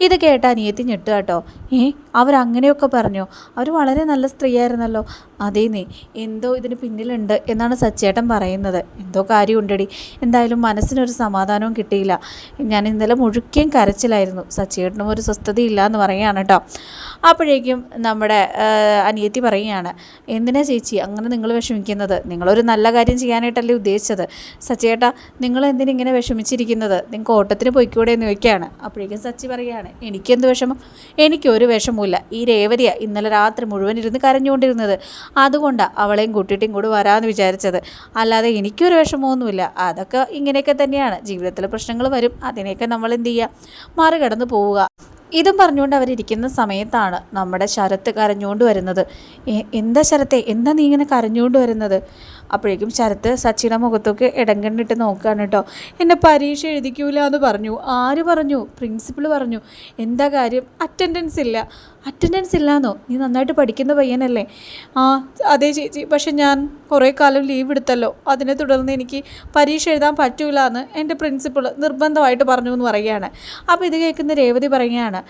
ഇത് കേട്ട അനിയത്തി ഞെട്ടുക കേട്ടോ. ഏ അവരങ്ങനെയൊക്കെ പറഞ്ഞു? അവർ വളരെ നല്ല സ്ത്രീയായിരുന്നല്ലോ. അതേ നീ എന്തോ ഇതിന് പിന്നിലുണ്ട് എന്നാണ് സച്ചേട്ടൻ പറയുന്നത്. എന്തോ കാര്യമുണ്ടടി. എന്തായാലും മനസ്സിനൊരു സമാധാനവും കിട്ടിയില്ല. ഞാൻ ഇന്നലെ മുഴുക്കിയും കരച്ചിലായിരുന്നു. സച്ചേട്ടനും ഒരു സ്വസ്ഥതയില്ല എന്ന് പറയുകയാണ് കേട്ടോ. അപ്പോഴേക്കും നമ്മുടെ അനിയത്തി പറയുകയാണ് എന്തിനാ ചേച്ചി അങ്ങനെ നിങ്ങൾ വിഷമിക്കുന്നത്? നിങ്ങളൊരു നല്ല കാര്യം ചെയ്യാനായിട്ടല്ലേ ഉദ്ദേശിച്ചത്. സച്ചേട്ടാ നിങ്ങൾ എന്തിനിങ്ങനെ വിഷമിച്ചിരിക്കുന്നത്? നിങ്ങൾക്ക് ഓട്ടത്തിന് പോയിക്കൂടെ എന്ന് ചോദിക്കുകയാണ്. അപ്പോഴേക്കും സച്ചി പറയുകയാണ് എനിക്കെന്ത് വിഷമം? എനിക്കൊരു വിഷമമില്ല ഈ രേവതിയ ഇന്നലെ രാത്രി മുഴുവൻ ഇരുന്ന് കരഞ്ഞുകൊണ്ടിരുന്നത്. അതുകൊണ്ടാണ് അവളെയും കൂട്ടിയിട്ടും കൂടി വരാമെന്ന് വിചാരിച്ചത്. അല്ലാതെ എനിക്കൊരു വിഷമമൊന്നുമില്ല. അതൊക്കെ ഇങ്ങനെയൊക്കെ തന്നെയാണ്. ജീവിതത്തിൽ പ്രശ്നങ്ങൾ വരും. അതിനെയൊക്കെ നമ്മൾ എന്ത് ചെയ്യുക മറികടന്ന് പോവുക. ഇതും പറഞ്ഞുകൊണ്ട് അവരിരിക്കുന്ന സമയത്താണ് നമ്മുടെ ശരത്ത് കരഞ്ഞുകൊണ്ട് വരുന്നത്. എന്താ ശരത്തെ? എന്താ നീ ഇങ്ങനെ കരഞ്ഞുകൊണ്ട് വരുന്നത്? അപ്പോഴേക്കും ശരത്ത് സച്ചിയുടെ മുഖത്തൊക്കെ ഇടം കണ്ടിട്ട് നോക്കുകയാണ് കേട്ടോ. എന്നെ പരീക്ഷ എഴുതിക്കൂല എന്ന് പറഞ്ഞു. ആര് പറഞ്ഞു? പ്രിൻസിപ്പൾ പറഞ്ഞു. എന്താ കാര്യം? അറ്റൻഡൻസ് ഇല്ല. അറ്റൻഡൻസ് ഇല്ലാന്നോ? നീ നന്നായിട്ട് പഠിക്കുന്ന പയ്യനല്ലേ. ആ അതേ ചേച്ചി. പക്ഷെ ഞാൻ കുറേ കാലം ലീവ് എടുത്തല്ലോ. അതിനെ തുടർന്ന് എനിക്ക് പരീക്ഷ എഴുതാൻ പറ്റൂല എന്ന് എന്റെ പ്രിൻസിപ്പൾ നിർബന്ധമായിട്ട് പറഞ്ഞു എന്ന് പറയുകയാണ്. അപ്പോൾ ഇത് കേൾക്കുന്ന രേവതി പറയുകയാണ്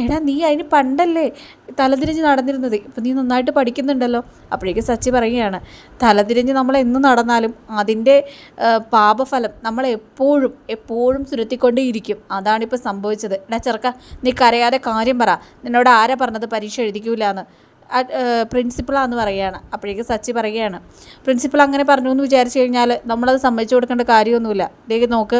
എടാ നീ അതിന് പണ്ടല്ലേ തലതിരിഞ്ഞ് നടന്നിരുന്നത്. ഇപ്പം നീ നന്നായിട്ട് പഠിക്കുന്നുണ്ടല്ലോ. അപ്പോഴേക്കും സച്ചി പറയുകയാണ് തലതിരിഞ്ഞ് നമ്മൾ എന്ന് നടന്നാലും അതിന്റെ പാപഫലം നമ്മൾ എപ്പോഴും എപ്പോഴും സുരത്തിക്കൊണ്ടേയിരിക്കും അതാണിപ്പോൾ സംഭവിച്ചത്. എടാ ചെറുക്ക നീ കരയാതെ കാര്യം പറ. നിന്നോട് ആരാ പറഞ്ഞത്? പരീക്ഷ എഴുതിക്കൂല എന്ന് പ്രിൻസിപ്പളാന്ന് പറയുകയാണ് അപ്പോഴേക്കും സച്ചി പറയുകയാണ്. പ്രിൻസിപ്പൾ അങ്ങനെ പറഞ്ഞു എന്ന് വിചാരിച്ചു കഴിഞ്ഞാൽ നമ്മളത് സമ്മതിച്ചു കൊടുക്കേണ്ട കാര്യമൊന്നുമില്ല. ഇതേക്ക് നോക്ക്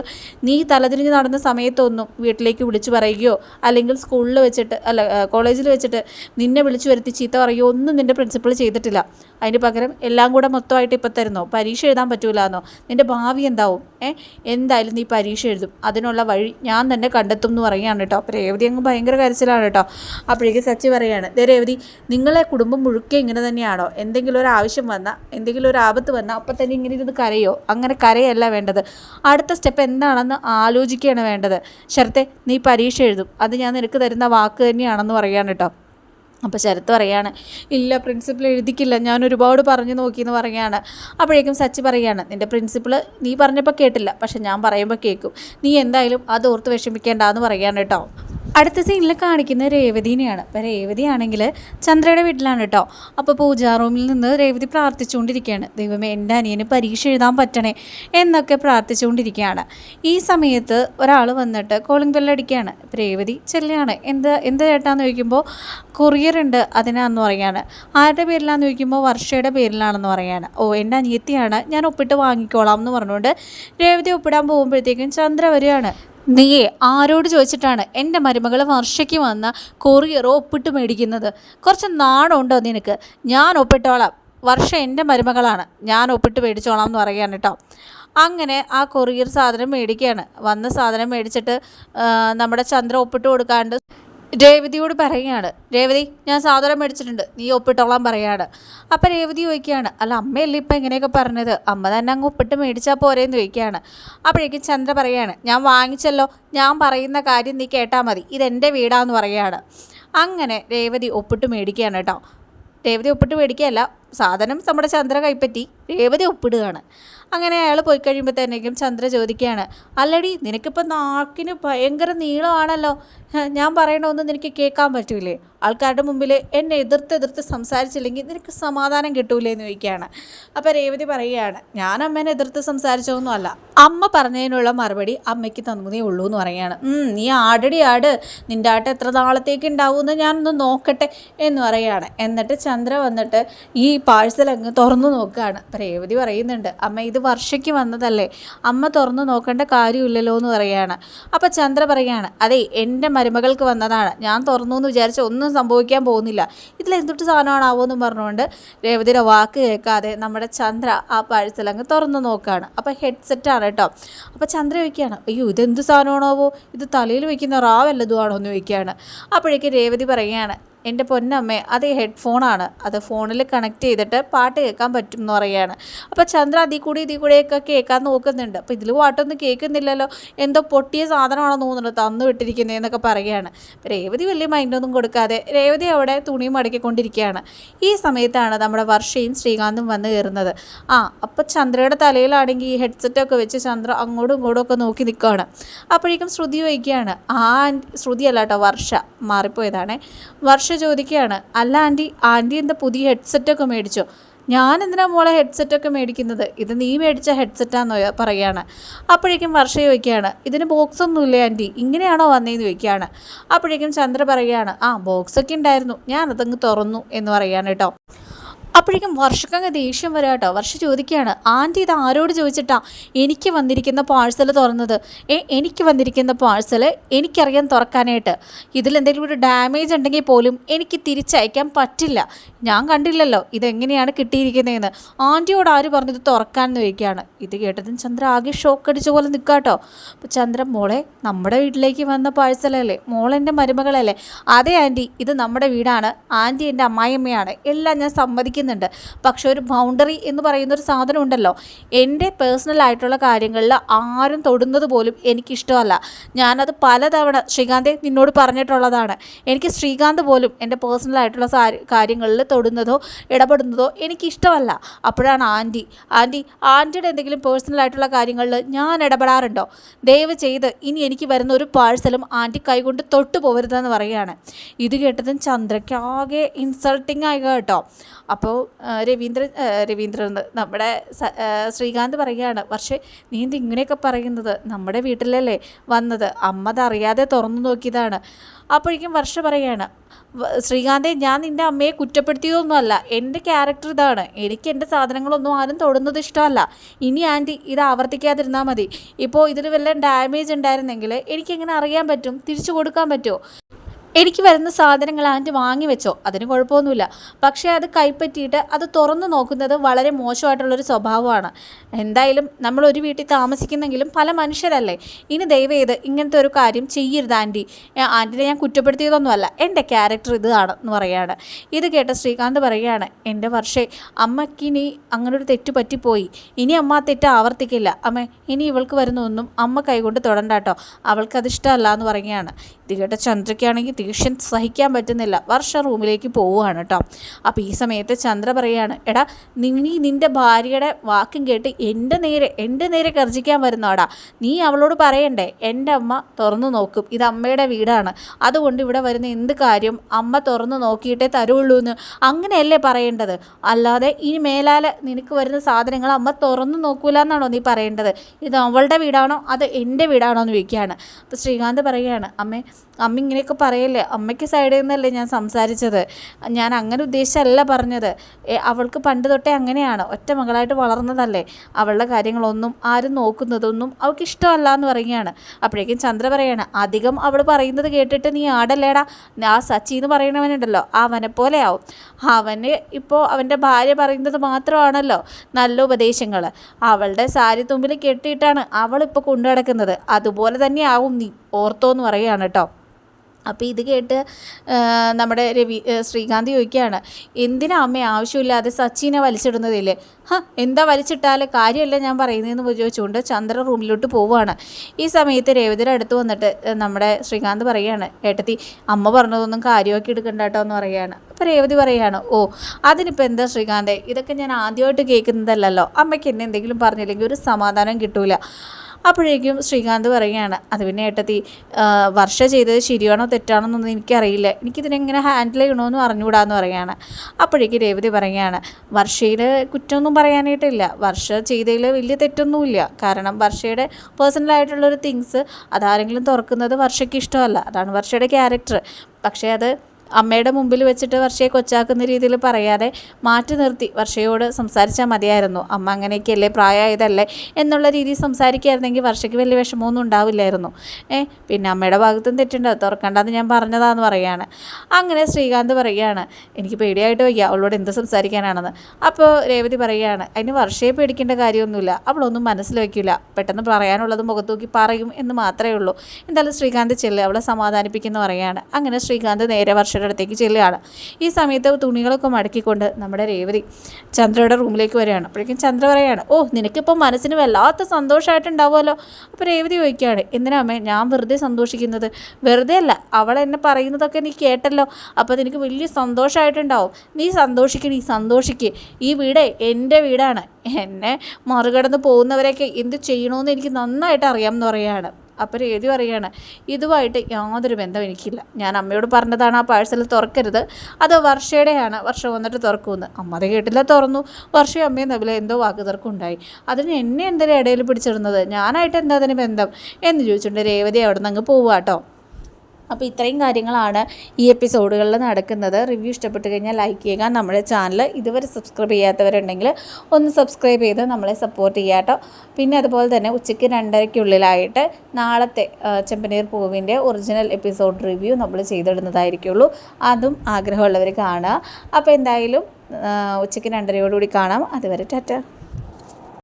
നീ തലതിരിഞ്ഞ് നടന്ന സമയത്തൊന്നും വീട്ടിലേക്ക് വിളിച്ചു പറയുകയോ അല്ലെങ്കിൽ സ്കൂളിൽ വെച്ചിട്ട് അല്ല കോളേജിൽ വെച്ചിട്ട് നിന്നെ വിളിച്ചു വരുത്തി ചീത്ത പറയുകയോ ഒന്നും നിന്റെ പ്രിൻസിപ്പൾ ചെയ്തിട്ടില്ല. അതിന് പകരം എല്ലാം കൂടെ മൊത്തമായിട്ട് ഇപ്പം തരുന്നോ? പരീക്ഷ എഴുതാൻ പറ്റൂലെന്നോ? നിന്റെ ഭാവി എന്താവും? ഏ എന്തായാലും നീ പരീക്ഷ എഴുതും. അതിനുള്ള വഴി ഞാൻ തന്നെ കണ്ടെത്തും എന്ന് പറയുകയാണ് കേട്ടോ. അപ്പോൾ രേവതി അങ്ങ് ഭയങ്കര കരച്ചിലാണ് കേട്ടോ. അപ്പോഴേക്കും സച്ചി പറയാണ് ദേ രേവതി നിങ്ങളെ കുടുംബം മുഴുക്കെ ഇങ്ങനെ തന്നെയാണോ? എന്തെങ്കിലും ഒരു ആവശ്യം വന്നാൽ എന്തെങ്കിലും ഒരു ആപത്ത് വന്നാൽ അപ്പം തന്നെ ഇങ്ങനെ ഇരുന്ന് കരയോ? അങ്ങനെ കരയല്ല വേണ്ടത്. അടുത്ത സ്റ്റെപ്പ് എന്താണെന്ന് ആലോചിക്കുകയാണ് വേണ്ടത്. ശരത്തെ നീ പരീക്ഷ എഴുതും. അത് ഞാൻ നിനക്ക് തരുന്ന വാക്ക് തന്നെയാണെന്ന് പറയാണ് കേട്ടോ അപ്പോൾ ശരത്ത് പറയാണ് ഇല്ല പ്രിൻസിപ്പൾ എഴുതിക്കില്ല. ഞാൻ ഒരുപാട് പറഞ്ഞു നോക്കിയെന്ന് പറയാണ്. അപ്പോഴേക്കും സച്ചി പറയാണ് നിന്റെ പ്രിൻസിപ്പൾ നീ പറഞ്ഞപ്പോൾ കേട്ടില്ല. പക്ഷെ ഞാൻ പറയുമ്പോൾ കേൾക്കും. നീ എന്തായാലും അത് ഓർത്ത് വിഷമിക്കേണ്ടെന്ന് പറയാണ് കേട്ടോ അടുത്ത സീനിൽ കാണിക്കുന്ന രേവതിനെയാണ്. അപ്പോൾ രേവതി ആണെങ്കിൽ ചന്ദ്രയുടെ വീട്ടിലാണ് കേട്ടോ അപ്പോൾ പൂജാ റൂമിൽ നിന്ന് രേവതി പ്രാർത്ഥിച്ചുകൊണ്ടിരിക്കുകയാണ്. ദൈവമേ എന്റെ അനിയന് പരീക്ഷ എഴുതാൻ പറ്റണേ എന്നൊക്കെ പ്രാർത്ഥിച്ചുകൊണ്ടിരിക്കുകയാണ്. ഈ സമയത്ത് ഒരാൾ വന്നിട്ട് കോളിംഗ് ബെല്ലടിക്കുകയാണ് അപ്പോൾ രേവതി ചെല്ലുകയാണ് എന്ത് എന്ത് ചേട്ടാന്ന് ചോദിക്കുമ്പോൾ കൊറിയർ ഉണ്ട് അതിനാന്ന് പറയാണ്. ആരുടെ പേരിലാന്ന് ചോദിക്കുമ്പോൾ വർഷയുടെ പേരിലാണെന്ന് പറയാണ്. ഓ എന്റെ അനിയത്തിയാണ് ഞാൻ ഒപ്പിട്ട് വാങ്ങിക്കോളാം എന്ന് പറഞ്ഞുകൊണ്ട് രേവതി ഒപ്പിടാൻ പോകുമ്പോഴത്തേക്കും ചന്ദ്ര വരികയാണ്. നീയെ ആരോട് ചോദിച്ചിട്ടാണ് എന്റെ മരുമകൾ വർഷയ്ക്ക് വന്ന കൊറിയറോ ഒപ്പിട്ട് മേടിക്കുന്നത്? കുറച്ച് നാണമുണ്ടോ നിനക്ക്? ഞാൻ ഒപ്പിട്ടോളാം. വർഷ എന്റെ മരുമകളാണ്. ഞാൻ ഒപ്പിട്ട് മേടിച്ചോളാം എന്ന് പറയുകയാണ് കേട്ടോ. അങ്ങനെ ആ കൊറിയർ സാധനം മേടിക്കുകയാണ്. വന്ന സാധനം മേടിച്ചിട്ട് നമ്മുടെ ചന്ദ്ര ഒപ്പിട്ട് കൊടുക്കാണ്ട് രേവതിയോട് പറയുകയാണ് രേവതി ഞാൻ സാധനം മേടിച്ചിട്ടുണ്ട് നീ ഒപ്പിട്ടോളാൻ പറയാണ് അപ്പം രേവതി ചോദിക്കുകയാണ് അല്ല അമ്മയല്ലേ ഇപ്പം ഇങ്ങനെയൊക്കെ പറഞ്ഞത്? അമ്മ തന്നെ അങ്ങ് ഒപ്പിട്ട് മേടിച്ചാൽ പോരേന്ന് ചോദിക്കുകയാണ്. അപ്പോഴേക്കും ചന്ദ്ര പറയാണ് ഞാൻ വാങ്ങിച്ചല്ലോ ഞാൻ പറയുന്ന കാര്യം നീ കേട്ടാൽ മതി ഇതെന്റെ വീടാന്ന് പറയാണ് അങ്ങനെ രേവതി ഒപ്പിട്ട് മേടിക്കുകയാണ് കേട്ടോ. രേവതി ഒപ്പിട്ട് മേടിക്കുകയല്ല സാധനം നമ്മുടെ ചന്ദ്ര കൈപ്പറ്റി രേവതി ഒപ്പിടുകയാണ്. അങ്ങനെ അയാൾ പോയി കഴിയുമ്പോഴത്തേക്കും ചന്ദ്ര ചോദിക്കുകയാണ് അല്ലടി നിനക്കിപ്പോൾ നാക്കിന് ഭയങ്കര നീളമാണല്ലോ. ഞാൻ പറയണമെന്ന് നിനക്ക് കേൾക്കാൻ പറ്റൂലേ? ആൾക്കാരുടെ മുമ്പിൽ എന്നെ എതിർത്ത് എതിർത്ത് സംസാരിച്ചില്ലെങ്കിൽ നിനക്ക് സമാധാനം കിട്ടൂലേ എന്ന് ചോദിക്കുകയാണ്. അപ്പോൾ രേവതി പറയുകയാണ് ഞാൻ അമ്മേനെ എതിർത്ത് സംസാരിച്ചതൊന്നും അല്ല അമ്മ പറഞ്ഞതിനുള്ള മറുപടി അമ്മയ്ക്ക് തന്നേ ഉള്ളൂ എന്ന് പറയുകയാണ്. നീ ആടടി ആട്. നിന്റെ ആട്ട് എത്ര നാളത്തേക്ക് ഉണ്ടാവുമെന്ന് ഞാനൊന്ന് നോക്കട്ടെ എന്ന് പറയുകയാണ്. എന്നിട്ട് ചന്ദ്ര വന്നിട്ട് ഈ പാഴ്സൽ അങ്ങ് തുറന്നു നോക്കുകയാണ്. രേവതി പറയുന്നുണ്ട് അമ്മ ഇത് വർഷയ്ക്ക് വന്നതല്ലേ? അമ്മ തുറന്നു നോക്കേണ്ട കാര്യമില്ലല്ലോ എന്ന് പറയുകയാണ്. അപ്പം ചന്ദ്ര പറയുകയാണ് അതെ എന്റെ മരുമകൾക്ക് വന്നതാണ്. ഞാൻ തുറന്നു എന്ന് വിചാരിച്ച ഒന്നും സംഭവിക്കാൻ പോകുന്നില്ല. ഇതിൽ എന്തൊട്ട് സാധനമാണാവോ എന്ന് പറഞ്ഞുകൊണ്ട് രേവതിയുടെ വാക്ക് കേൾക്കാതെ നമ്മുടെ ചന്ദ്ര ആ പാഴ്സലങ്ങ് തുറന്നു നോക്കുകയാണ് അപ്പം ഹെഡ്സെറ്റാണ് കേട്ടോ. അപ്പം ചന്ദ്ര ചോദിക്കുകയാണ് അയ്യോ ഇതെന്ത് സാധനമാണാവോ? ഇത് തലയിൽ വയ്ക്കുന്ന റാവല്ലതുമാണോ എന്ന് ചോദിക്കുകയാണ്. അപ്പോഴേക്ക് രേവതി പറയുകയാണ് എന്റെ പൊന്നമ്മേ അത് ഹെഡ്ഫോണാണ്. അത് ഫോണിൽ കണക്ട് ചെയ്തിട്ട് പാട്ട് കേൾക്കാൻ പറ്റും എന്ന് പറയുകയാണ്. അപ്പോൾ ചന്ദ്ര അതിൽ കൂടി ഇതിൽ കൂടെയൊക്കെ കേൾക്കാൻ നോക്കുന്നുണ്ട്. അപ്പോൾ ഇതിൽ പാട്ടൊന്നും കേൾക്കുന്നില്ലല്ലോ. എന്തോ പൊട്ടിയ സാധനമാണോ തോന്നുന്നത് തന്നു വിട്ടിരിക്കുന്നതെന്നൊക്കെ പറയുകയാണ്. രേവതി വലിയ മൈൻഡൊന്നും കൊടുക്കാതെ രേവതി അവിടെ തുണി മടക്കിക്കൊണ്ടിരിക്കുകയാണ്. ഈ സമയത്താണ് നമ്മുടെ വർഷയും ശ്രീകാന്തും വന്ന് കയറുന്നത്. ആ അപ്പോൾ ചന്ദ്രയുടെ തലയിലാണെങ്കിൽ ഈ ഹെഡ്സെറ്റൊക്കെ വെച്ച് ചന്ദ്ര അങ്ങോട്ടും ഇങ്ങോട്ടും ഒക്കെ നോക്കി നിൽക്കുകയാണ്. അപ്പോഴേക്കും ശ്രുതി വയ്ക്കുകയാണ് ആ ശ്രുതി അല്ല കേട്ടോ വർഷ. മാറിപ്പോയതാണ്. വർഷ ചോദിക്കുകയാണ്. അല്ല ആന്റി ആന്റി എന്താ പുതിയ ഹെഡ്സെറ്റൊക്കെ മേടിച്ചോ? ഞാൻ എന്തിനാ മോളെ ഹെഡ്സെറ്റൊക്കെ മേടിക്കുന്നത്? ഇത് നീ മേടിച്ച ഹെഡ്സെറ്റാന്ന് പറയുകയാണ് അപ്പോഴേക്കും വർഷ ചോദിക്കുകയാണ് ഇതിന് ബോക്സ് ഒന്നുമില്ലേ ആന്റി ഇങ്ങനെയാണോ വന്നതെന്ന് ചോദിക്കുകയാണ്. അപ്പോഴേക്കും ചന്ദ്ര പറയുകയാണ് ആ ബോക്സൊക്കെ ഉണ്ടായിരുന്നു. ഞാൻ അതങ്ങ് തുറന്നു എന്ന് പറയുകയാണ് കേട്ടോ. അപ്പോഴേക്കും വർഷക്കങ്ങ് ദേഷ്യം വരാം കേട്ടോ വർഷ ചോദിക്കുകയാണ് ആന്റി ഇത് ആരോട് ചോദിച്ചിട്ടാ? എനിക്ക് വന്നിരിക്കുന്ന പാഴ്സൽ തുറന്നത്. ഏ എനിക്ക് വന്നിരിക്കുന്ന പാഴ്സൽ എനിക്കറിയാൻ തുറക്കാനായിട്ട്. ഇതിലെന്തെങ്കിലും ഒരു ഡാമേജ് ഉണ്ടെങ്കിൽ പോലും എനിക്ക് തിരിച്ചയക്കാൻ പറ്റില്ല. ഞാൻ കണ്ടില്ലല്ലോ ഇതെങ്ങനെയാണ് കിട്ടിയിരിക്കുന്നതെന്ന്. ആന്റിയോട് ആര് പറഞ്ഞത് തുറക്കാൻ ചോദിക്കുകയാണ്. ഇത് കേട്ടതും ചന്ദ്ര ആകെ ഷോക്ക് അടിച്ച പോലെ നിൽക്കാട്ടോ കേട്ടോ അപ്പോൾ ചന്ദ്രൻ മോളെ നമ്മുടെ വീട്ടിലേക്ക് വന്ന പാഴ്സലല്ലേ? മോളെന്റെ മരുമകളല്ലേ? അതെ ആന്റി ഇത് നമ്മുടെ വീടാണ്. ആന്റി എന്റെ അമ്മായിയമ്മയാണ്. എല്ലാം ഞാൻ സമ്മതിക്കുന്നുണ്ട് പക്ഷേ ഒരു ബൗണ്ടറി എന്ന് പറയുന്ന ഒരു സാധനം ഉണ്ടല്ലോ എന്റെ പേഴ്സണൽ ആയിട്ടുള്ള കാര്യങ്ങളിൽ ആരും തൊടുന്നത് പോലും എനിക്കിഷ്ടമല്ല. ഞാനത് പലതവണ ശ്രീകാന്തെ നിന്നോട് പറഞ്ഞിട്ടുള്ളതാണ്. എനിക്ക് ശ്രീകാന്ത് പോലും എന്റെ പേഴ്സണൽ ആയിട്ടുള്ള കാര്യങ്ങളിൽ തൊടുന്നതോ ഇടപെടുന്നതോ എനിക്കിഷ്ടമല്ല. അപ്പോഴാണ് ആന്റി ആന്റി ആന്റിയുടെ എന്തെങ്കിലും പേഴ്സണൽ ആയിട്ടുള്ള കാര്യങ്ങളിൽ ഞാൻ ഇടപെടാറുണ്ടോ? ദയവ് ചെയ്ത് ഇനി എനിക്ക് വരുന്ന ഒരു പാഴ്സലും ആന്റി കൈകൊണ്ട് തൊട്ടു പോകരുതെന്ന് പറയുകയാണ്. ഇത് കേട്ടതും ചന്ദ്രയ്ക്ക് ആകെ ഇൻസൾട്ടിങ് ആയി കേട്ടോ. അപ്പോൾ അപ്പോൾ രവീന്ദ്രൻ രവീന്ദ്രൻ നമ്മുടെ ശ്രീകാന്ത് പറയുകയാണ് പക്ഷേ നീ ഇങ്ങനെയൊക്കെ പറയുന്നത്? നമ്മുടെ വീട്ടിലല്ലേ വന്നത്? അമ്മ അതറിയാതെ തുറന്നു നോക്കിയതാണ്. അപ്പോഴേക്കും വർഷ പറയുകയാണ് ശ്രീകാന്തെ ഞാൻ നിന്റെ അമ്മയെ കുറ്റപ്പെടുത്തിയതൊന്നുമല്ല. എന്റെ ക്യാരക്ടർ ഇതാണ്. എനിക്ക് എന്റെ സാധനങ്ങളൊന്നും ആരും തൊടുന്നത് ഇഷ്ടമല്ല. ഇനി ആന്റി ഇത് ആവർത്തിക്കാതിരുന്നാൽ മതി. ഇപ്പോൾ ഇതിൽ വല്ല ഡാമേജ് ഉണ്ടായിരുന്നെങ്കിൽ എനിക്കെങ്ങനെ അറിയാൻ പറ്റും? തിരിച്ചു കൊടുക്കാൻ പറ്റുമോ? എനിക്ക് വരുന്ന സാധനങ്ങൾ ആന്റി വാങ്ങി വെച്ചോ? അതിന് കുഴപ്പമൊന്നുമില്ല. പക്ഷേ അത് കൈപ്പറ്റിയിട്ട് അത് തുറന്നു നോക്കുന്നത് വളരെ മോശമായിട്ടുള്ളൊരു സ്വഭാവമാണ്. എന്തായാലും നമ്മൾ ഒരു വീട്ടിൽ താമസിക്കുന്നെങ്കിലും പല മനുഷ്യരല്ലേ? ഇനി ദയവ് ചെയ്ത് ഇങ്ങനത്തെ ഒരു കാര്യം ചെയ്യരുത് ആന്റി. ആന്റിനെ ഞാൻ കുറ്റപ്പെടുത്തിയതൊന്നുമല്ല. എന്റെ ക്യാരക്ടർ ഇതാണ് എന്ന് പറയുകയാണ് ഇത് കേട്ട ശ്രീകാന്ത് പറയുകയാണ് എന്റെ വർഷേ അമ്മക്കിനി അങ്ങനൊരു തെറ്റ് പറ്റിപ്പോയി. ഇനി അമ്മ ആ തെറ്റ് ആവർത്തിക്കില്ല. അമ്മ ഇനി ഇവൾക്ക് വരുന്ന ഒന്നും അമ്മ കൈകൊണ്ട് തൊടണ്ട കേട്ടോ. അവൾക്കത് ഇഷ്ടമല്ല എന്ന് പറയുകയാണ്. ഇത് കേട്ട ചന്ദ്രയ്ക്കാണെങ്കിൽ ദേഷ്യം സഹിക്കാൻ പറ്റുന്നില്ല. വർഷ റൂമിലേക്ക് പോവുകയാണ് കേട്ടോ അപ്പോൾ ഈ സമയത്ത് ചന്ദ്ര പറയുകയാണ് എടാ നീ നിന്റെ ഭാര്യയുടെ വാക്കും കേട്ട് എന്റെ നേരെ എന്റെ നേരെ കർജിക്കാൻ വരുന്നോടാ. നീ അവളോട് പറയണ്ടേ എന്റെ അമ്മ തുറന്നു നോക്കും. ഇത് അമ്മയുടെ വീടാണ്. അതുകൊണ്ട് ഇവിടെ വരുന്ന എന്ത് കാര്യം അമ്മ തുറന്നു നോക്കിയിട്ടേ തരുള്ളൂ എന്ന് അങ്ങനെയല്ലേ പറയേണ്ടത്? അല്ലാതെ ഈ മേലാലെ നിനക്ക് വരുന്ന സാധനങ്ങൾ അമ്മ തുറന്നു നോക്കൂല എന്നാണോ നീ പറയേണ്ടത്? ഇത് അവളുടെ വീടാണോ? അത് എന്റെ വീടാണോ എന്ന് ചോദിക്കുകയാണ്. അപ്പോൾ ശ്രീകാന്ത് പറയുകയാണ് അമ്മേ അമ്മ ഇങ്ങനെയൊക്കെ പറയല്ലേ അമ്മയ്ക്ക് സൈഡിൽ നിന്നല്ലേ ഞാൻ സംസാരിച്ചത്. ഞാൻ അങ്ങനെ ഉദ്ദേശിച്ചല്ല പറഞ്ഞത്. അവൾക്ക് പണ്ട് തൊട്ടേ അങ്ങനെയാണ്. ഒറ്റ മകളായിട്ട് വളർന്നതല്ലേ. അവളുടെ കാര്യങ്ങളൊന്നും ആരും നോക്കുന്നതൊന്നും അവൾക്ക് ഇഷ്ടമല്ല എന്ന് പറയുകയാണ്. അപ്പോഴേക്കും ചന്ദ്ര പറയാണ് അധികം അവൾ പറയുന്നത് കേട്ടിട്ട് നീ ആടല്ലേടാ? ആ സച്ചി എന്ന് പറയണവനുണ്ടല്ലോ. അവനെ പോലെ ആവും. അവന് ഇപ്പോൾ അവന്റെ ഭാര്യ പറയുന്നത് മാത്രമാണല്ലോ നല്ല ഉപദേശങ്ങൾ അവളുടെ സാരി തുമ്പിൽ കെട്ടിയിട്ടാണ് അവളിപ്പോൾ കൊണ്ടു നടക്കുന്നത് അതുപോലെ തന്നെ ആവും നീ. ഓർത്തോ എന്ന് പറയുകയാണ് കേട്ടോ. അപ്പോൾ ഇത് കേട്ട് നമ്മുടെ രവി ശ്രീകാന്ത് ചോദിക്കുകയാണ് എന്തിനാ അമ്മ ആവശ്യമില്ലാതെ സച്ചിനെ വലിച്ചിടുന്നതില്ലേ ഹ എന്താ വലിച്ചിട്ടാൽ കാര്യമല്ല ഞാൻ പറയുന്നതെന്ന് ചോദിച്ചുകൊണ്ട് ചന്ദ്ര റൂമിലോട്ട് പോവുകയാണ്. ഈ സമയത്ത് രേവതിയുടെ അടുത്ത് വന്നിട്ട് നമ്മുടെ ശ്രീകാന്ത് പറയുകയാണ് ഏട്ടത്തി അമ്മ പറഞ്ഞതൊന്നും കാര്യമാക്കി എടുക്കണ്ട കേട്ടോ എന്ന് പറയുകയാണ്. അപ്പോൾ രേവതി പറയുകയാണ് ഓ അതിനിപ്പോൾ എന്താ ശ്രീകാന്തേ? ഇതൊക്കെ ഞാൻ ആദ്യമായിട്ട് കേൾക്കുന്നതല്ലല്ലോ. അമ്മയ്ക്ക് എന്നെ എന്തെങ്കിലും പറഞ്ഞില്ലെങ്കിൽ ഒരു സമാധാനം കിട്ടൂല. അപ്പോഴേക്കും ശ്രീകാന്ത് പറയുകയാണ് അത് പിന്നെ ഏട്ടത്തി വർഷ ചെയ്തത് ശരിയാണോ തെറ്റാണോ എന്നൊന്നും എനിക്കറിയില്ല. എനിക്കിതിനെങ്ങനെ ഹാൻഡിൽ ചെയ്യണമെന്ന് അറിഞ്ഞുകൂടാന്ന് പറയുകയാണ്. അപ്പോഴേക്ക് രേവതി പറയുകയാണ് വർഷയിൽ കുറ്റമൊന്നും പറയാനായിട്ടില്ല. വർഷ ചെയ്തതിൽ വലിയ തെറ്റൊന്നുമില്ല. കാരണം വർഷയുടെ പേഴ്സണലായിട്ടുള്ളൊരു തിങ്സ് അതാരെങ്കിലും തുറക്കുന്നത് വർഷയ്ക്ക് ഇഷ്ടമല്ല. അതാണ് വർഷയുടെ ക്യാരക്ടർ പക്ഷേ അത് അമ്മയുടെ മുമ്പിൽ വെച്ചിട്ട് വർഷയെ കൊച്ചാക്കുന്ന രീതിയിൽ പറയാതെ മാറ്റി നിർത്തി വർഷയോട് സംസാരിച്ചാൽ മതിയായിരുന്നു. അമ്മ അങ്ങനെയൊക്കെയല്ലേ പ്രായമായതല്ലേ എന്നുള്ള രീതിയിൽ സംസാരിക്കുകയായിരുന്നെങ്കിൽ വർഷയ്ക്ക് വലിയ വിഷമമൊന്നും ഉണ്ടാവില്ലായിരുന്നു. ഏ പിന്നെ അമ്മയുടെ ഭാഗത്തും തെറ്റുണ്ടോ. തുറക്കണ്ടെന്ന് ഞാൻ പറഞ്ഞതാന്ന് പറയുകയാണ്. അങ്ങനെ ശ്രീകാന്ത് പറയുകയാണ് എനിക്ക് പേടിയായിട്ട് വയ്യ അവളോട് എന്ത് സംസാരിക്കാനാണെന്ന്. അപ്പോൾ രേവതി പറയുകയാണ് അതിന് വർഷയെ പേടിക്കേണ്ട കാര്യമൊന്നുമില്ല. അവളൊന്നും മനസ്സിൽ വയ്ക്കില്ല പെട്ടെന്ന് പറയാനുള്ളത് മുഖത്ത് നോക്കി പറയും എന്ന് മാത്രമേ ഉള്ളൂ. എന്തായാലും ശ്രീകാന്ത് ചെല്ലുക അവളെ സമാധാനിപ്പിക്കുന്ന പറയുകയാണ്. അങ്ങനെ ശ്രീകാന്ത് നേരെ വർഷ ചന്ദ്രയുടെ അടുത്തേക്ക് ചെല്ലുകയാണ്. ഈ സമയത്ത് തുണികളൊക്കെ മടക്കിക്കൊണ്ട് നമ്മുടെ രേവതി ചന്ദ്രയുടെ റൂമിലേക്ക് വരികയാണ്. അപ്പോഴേക്കും ചന്ദ്ര പറയുകയാണ് ഓ നിനക്കിപ്പോൾ മനസ്സിന് വല്ലാത്ത സന്തോഷമായിട്ടുണ്ടാവുമല്ലോ അപ്പോൾ രേവതി ചോദിക്കുകയാണ് എന്തിനാ അമ്മേ ഞാൻ വെറുതെ സന്തോഷിക്കുന്നത്? വെറുതെ അല്ല അവൾ എന്നെ പറയുന്നതൊക്കെ നീ കേട്ടല്ലോ. അപ്പോൾ നിനക്ക് വലിയ സന്തോഷമായിട്ടുണ്ടാവും നീ സന്തോഷിക്കണം നീ സന്തോഷിക്ക്. ഈ വീട് എന്റെ വീടാണ്. എന്നെ മറികടന്ന് പോകുന്നവരെയൊക്കെ എന്ത് ചെയ്യണമെന്ന് എനിക്ക് നന്നായിട്ട് അറിയാം എന്ന് പറയുകയാണ്. അപ്പോൾ രേതി പറയുകയാണ് ഇതുമായിട്ട് യാതൊരു ബന്ധം എനിക്കില്ല. ഞാൻ അമ്മയോട് പറഞ്ഞതാണ് ആ പാഴ്സൽ തുറക്കരുത്. അത് വർഷയുടെയാണ്. വർഷം വന്നിട്ട് തുറക്കുമെന്ന്. അമ്മ അത് കേട്ടില്ല തുറന്നു. വർഷയും അമ്മയും തമ്മിൽ എന്തോ വാക്ക് ഉണ്ടായി അതിന് എന്നെ എന്തിനാണ് ഇടയിൽ പിടിച്ചിടുന്നത്? ഞാനായിട്ട് എന്താ അതിന് ബന്ധം? എന്ന് ചോദിച്ചിട്ടുണ്ട് രേവതി അവിടെ നിന്ന് അങ്ങ് പോവാട്ടോ അപ്പോൾ ഇത്രയും കാര്യങ്ങളാണ് ഈ എപ്പിസോഡുകളിൽ നടക്കുന്നത്. റിവ്യൂ ഇഷ്ടപ്പെട്ട് കഴിഞ്ഞാൽ ലൈക്ക് ചെയ്യുക. നമ്മുടെ ചാനൽ ഇതുവരെ സബ്സ്ക്രൈബ് ചെയ്യാത്തവരുണ്ടെങ്കിൽ ഒന്ന് സബ്സ്ക്രൈബ് ചെയ്ത് നമ്മളെ സപ്പോർട്ട് ചെയ്യുക കേട്ടോ. പിന്നെ അതുപോലെ തന്നെ ഉച്ചയ്ക്ക് രണ്ടരയ്ക്കുള്ളിലായിട്ട് നാളത്തെ ചെമ്പനീർ പൂവിന്റെ ഒറിജിനൽ എപ്പിസോഡ് റിവ്യൂ നമ്മൾ ചെയ്തിടുന്നതായിരിക്കുള്ളൂ. അതും ആഗ്രഹമുള്ളവർ കാണുക. അപ്പോൾ എന്തായാലും ഉച്ചയ്ക്ക് രണ്ടരയോടുകൂടി കാണാം. അതുവരെ ടാറ്റ.